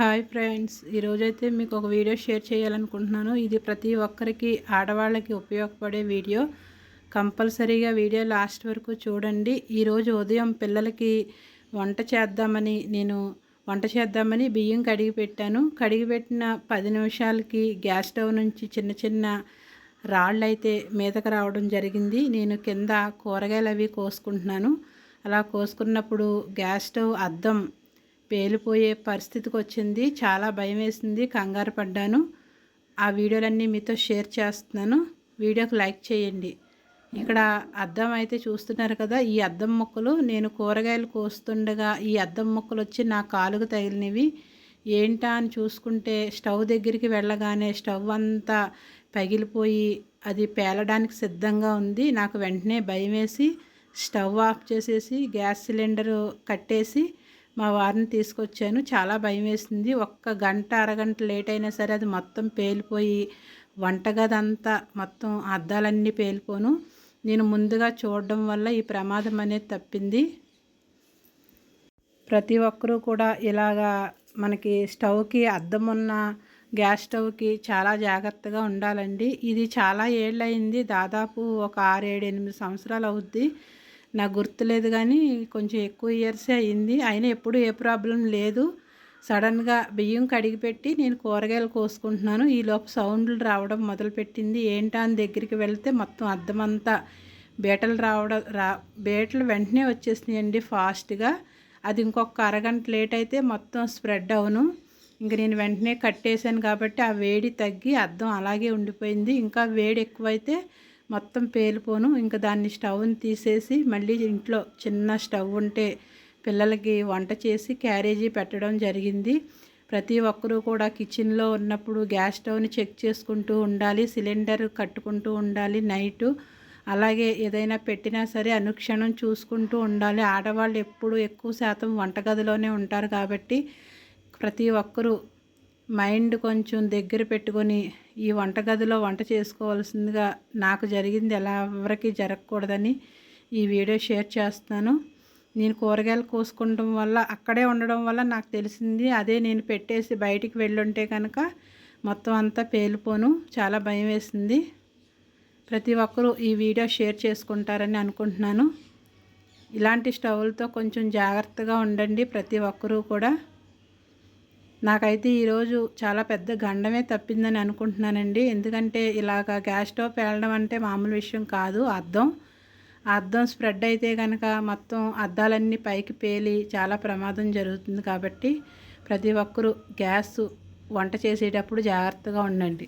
Hi friends. ఈరోజైతే మీకు ఒక వీడియో షేర్ చేయాలనుకుంటున్నాను. ఇది ప్రతి ఒక్కరికి ఆడవాళ్ళకి ఉపయోగపడే వీడియో. కంపల్సరీగా వీడియో లాస్ట్ వరకు చూడండి. ఈరోజు ఉదయం పిల్లలకి వంట చేద్దామని నేను వంట చేద్దామని బియ్యం కడిగి పెట్టాను. కడిగి పెట్టిన పది నిమిషాలకి గ్యాస్ స్టవ్ నుంచి చిన్న చిన్న రాళ్ళు అయితే మీదకు రావడం జరిగింది. నేను కింద కూరగాయలు అవి కోసుకుంటున్నాను. అలా కోసుకున్నప్పుడు గ్యాస్ స్టవ్ అద్దం పేలిపోయే పరిస్థితికి వచ్చింది చాలా భయం వేసింది కంగారు పడ్డాను. ఆ వీడియోలన్నీ మీతో షేర్ చేస్తున్నాను. వీడియోకి లైక్ చేయండి. ఇక్కడ అద్దం అయితే చూస్తున్నారు కదా ఈ అద్దం మొక్కలు. నేను కూరగాయలు కోస్తుండగా ఈ అద్దం మొక్కలు వచ్చి నా కాలుకు తగిలినవి. ఏంటా అని చూసుకుంటే స్టవ్ దగ్గరికి వెళ్ళగానే స్టవ్ అంతా పగిలిపోయి అది పేలడానికి సిద్ధంగా ఉంది. నాకు వెంటనే భయం వేసి స్టవ్ ఆఫ్ చేసేసి గ్యాస్ సిలిండరు కట్టేసి మా వారిని తీసుకొచ్చాను. చాలా భయం వేసింది. ఒక్క గంట అరగంట లేట్ అయినా సరే అది మొత్తం పేలిపోయి వంటగది అంతా మొత్తం అద్దాలన్నీ పేలిపోను. నేను ముందుగా చూడడం వల్ల ఈ ప్రమాదం అనేది తప్పింది. ప్రతి ఒక్కరూ కూడా ఇలాగా మనకి స్టవ్కి అద్దం ఉన్న గ్యాస్ స్టవ్కి చాలా జాగ్రత్తగా ఉండాలండి. ఇది చాలా ఏళ్ళయింది. దాదాపు ఒక ఆరేడు ఎనిమిది సంవత్సరాలు అవుద్ది. నాకు గుర్తులేదు కానీ కొంచెం ఎక్కువ ఇయర్సే అయింది. అయినా ఎప్పుడు ఏ ప్రాబ్లం లేదు. సడన్గా బియ్యం కడిగి పెట్టి నేను కూరగాయలు కోసుకుంటున్నాను. ఈలోపు సౌండ్లు రావడం మొదలుపెట్టింది ఏంటా అని దగ్గరికి వెళ్తే మొత్తం అద్దమంతా బీటలు రావడం రా బీటలు వెంటనే వచ్చేసినాయండి ఫాస్ట్గా అది ఇంకొక అరగంట లేట్ అయితే మొత్తం స్ప్రెడ్ అవును. ఇంక నేను వెంటనే కట్టేశాను కాబట్టి ఆ వేడి తగ్గి అద్దం అలాగే ఉండిపోయింది. ఇంకా వేడి ఎక్కువైతే మొత్తం పేలిపోను. ఇంకా దాన్ని స్టవ్ని తీసేసి మళ్ళీ ఇంట్లో చిన్న స్టవ్ ఉంటే పిల్లలకి వంట చేసి క్యారేజీ పెట్టడం జరిగింది. ప్రతి ఒక్కరూ కూడా కిచెన్లో ఉన్నప్పుడు గ్యాస్ స్టవ్ని చెక్ చేసుకుంటూ ఉండాలి సిలిండర్ కట్టుకుంటూ ఉండాలి నైటు. అలాగే ఏదైనా పెట్టినా సరే అనుక్షణం చూసుకుంటూ ఉండాలి. ఆడవాళ్ళు ఎప్పుడు ఎక్కువ శాతం వంటగదిలోనే ఉంటారు కాబట్టి ప్రతి ఒక్కరూ మైండ్ కొంచెం దగ్గర పెట్టుకొని ఈ వంటగదిలో వంట చేసుకోవాల్సిందిగా నాకు జరిగింది. ఎలా ఎవరికి జరగకూడదని ఈ వీడియో షేర్ చేస్తున్నాను. నేను కూరగాయలు కోసుకుంటం వల్ల అక్కడే ఉండడం వల్ల నాకు తెలిసింది అదే నేను పెట్టేసి బయటికి వెళ్ళుంటే కనుక మొత్తం అంతా పేలిపోను. చాలా భయం వేసింది. ప్రతి ఒక్కరూ ఈ వీడియో షేర్ చేసుకుంటారని అనుకుంటున్నాను. ఇలాంటి స్టవ్లతో కొంచెం జాగ్రత్తగా ఉండండి ప్రతి ఒక్కరూ కూడా. నాకైతే ఈరోజు చాలా పెద్ద గండమే తప్పిందని అనుకుంటున్నానండి. ఎందుకంటే ఇలాగ గ్యాస్ స్టవ్ పేలడం అంటే మామూలు విషయం కాదు అద్దం. అద్దం స్ప్రెడ్ అయితే కనుక మొత్తం అద్దాలన్నీ పైకి పేలి చాలా ప్రమాదం జరుగుతుంది కాబట్టి ప్రతి ఒక్కరూ గ్యాస్ వంట చేసేటప్పుడు జాగ్రత్తగా ఉండండి.